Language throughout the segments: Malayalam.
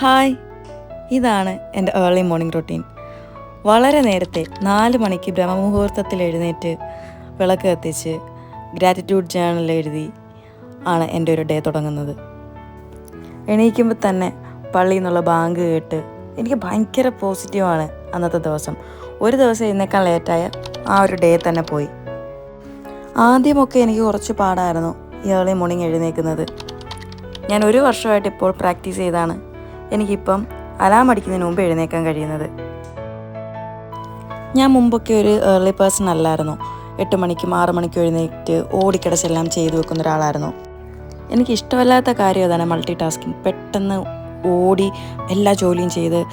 ഹായ്. ഇതാണ് എന്റെ ഏർലി മോർണിംഗ് റൊട്ടീൻ. വളരെ നേരത്തെ നാല് മണിക്ക് ബ്രഹ്മമുഹൂർത്തത്തിൽ എഴുന്നേറ്റ് വിളക്ക് കത്തിച്ച് ഗ്രാറ്റിറ്റ്യൂഡ് ജേണൽ എഴുതി ആണ് എന്റെ ഒരു ഡേ തുടങ്ങുന്നത്. എണീക്കുമ്പോൾ തന്നെ പള്ളിയിൽ നിന്നുള്ള ബാങ്ക് കേട്ട് എനിക്ക് ഭയങ്കര പോസിറ്റീവാണ് അന്നത്തെ ദിവസം. ഒരു ദിവസം എഴുന്നേക്കാൻ ലേറ്റായ ആ ഒരു ഡേ തന്നെ പോയി. ആദ്യമൊക്കെ എനിക്ക് കുറച്ച് പാടായിരുന്നു ഈ ഏർലി മോർണിംഗ് എഴുന്നേൽക്കുന്നത്. ഞാൻ ഒരു വർഷമായിട്ട് ഇപ്പോൾ പ്രാക്ടീസ് ചെയ്താണ്. എനിക്കിപ്പം അലാം അടിക്കുന്നതിന് മുമ്പ് എഴുന്നേക്കാൻ കഴിയുന്നത്. ഞാൻ മുമ്പൊക്കെ ഒരു ഏർലി പേഴ്സൺ അല്ലായിരുന്നു. എട്ട് മണിക്കും ആറ് മണിക്കും എഴുന്നേറ്റ് ഓടിക്കിടച്ചെല്ലാം ചെയ്തു വെക്കുന്ന ഒരാളായിരുന്നു. എനിക്ക് ഇഷ്ടമല്ലാത്ത കാര്യം അതാണ് മൾട്ടി ടാസ്കിങ് പെട്ടെന്ന് ഓടി എല്ലാ ജോലിയും ചെയ്ത്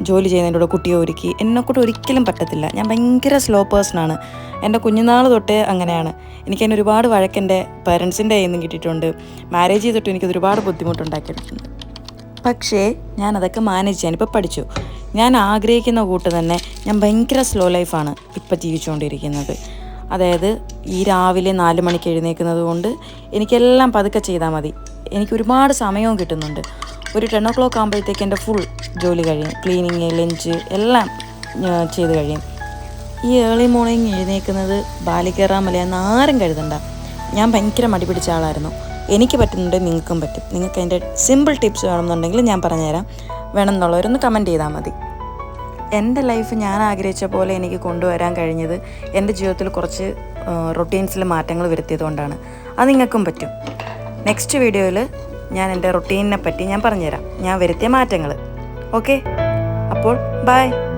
ജോലി ചെയ്യുന്നതിന്റെ കൂടെ കുട്ടിയെ ഒരുക്കി. എന്നെക്കൂടെ ഒരിക്കലും പറ്റത്തില്ല. ഞാൻ ഭയങ്കര സ്ലോ പേഴ്സണാണ് എന്റെ കുഞ്ഞുനാൾ തൊട്ടേ അങ്ങനെയാണ്. എനിക്ക് അതിന് ഒരുപാട് വഴക്കെന്റെ പേരൻസിന്റെ കയ്യിൽ നിന്നും കിട്ടിയിട്ടുണ്ട്. മാരേജ് ചെയ്തിട്ട് എനിക്കത് ഒരുപാട് ബുദ്ധിമുട്ടുണ്ടാക്കിയിട്ടുണ്ട്. പക്ഷേ ഞാൻ അതൊക്കെ മാനേജ് ചെയ്യാൻ ഇപ്പോൾ പഠിച്ചു. ഞാൻ ആഗ്രഹിക്കുന്ന കൂട്ട് തന്നെ ഞാൻ ഭയങ്കര സ്ലോ ലൈഫാണ് ഇപ്പം ജീവിച്ചുകൊണ്ടിരിക്കുന്നത് അതായത് ഈ രാവിലെ നാല് മണിക്ക് എഴുന്നേൽക്കുന്നത് കൊണ്ട് എനിക്കെല്ലാം പതുക്കെ ചെയ്താൽ മതി. എനിക്ക് ഒരുപാട് സമയവും കിട്ടുന്നുണ്ട്. ഒരു ടെൻ ഒ ക്ലോക്ക് ആകുമ്പോഴത്തേക്ക് എന്റെ ഫുൾ ജോലി കഴിയും. ക്ലീനിങ് ലഞ്ച് എല്ലാം ചെയ്ത് കഴിയും. ഈ ഏർലി മോർണിംഗ് എഴുന്നേൽക്കുന്നത് ബാലികേറാമലയെന്ന് ആരും കരുതണ്ട. ഞാൻ ഭയങ്കര മടി പിടിച്ച ആളായിരുന്നു. എനിക്ക് പറ്റുന്നുണ്ട് നിങ്ങൾക്കും പറ്റും. നിങ്ങൾക്ക് അതിന്റെ സിമ്പിൾ ടിപ്സ് വേണമെന്നുണ്ടെങ്കിൽ ഞാൻ പറഞ്ഞുതരാം. വേണമെന്നുള്ളവരൊന്ന് കമന്റ് ചെയ്താൽ മതി. എന്റെ ലൈഫ് ഞാൻ ആഗ്രഹിച്ച പോലെ എനിക്ക് കൊണ്ടുവരാൻ കഴിഞ്ഞത് എന്റെ ജീവിതത്തിൽ കുറച്ച് റൊട്ടീൻസിൽ മാറ്റങ്ങൾ വരുത്തിയതുകൊണ്ടാണ്. അത് നിങ്ങൾക്കും പറ്റും. നെക്സ്റ്റ് വീഡിയോയിൽ ഞാൻ എന്റെ റൊട്ടീനിനെ പറ്റി ഞാൻ പറഞ്ഞുതരാം. ഞാൻ വരുത്തിയ മാറ്റങ്ങൾ. ഓക്കെ അപ്പോൾ ബൈ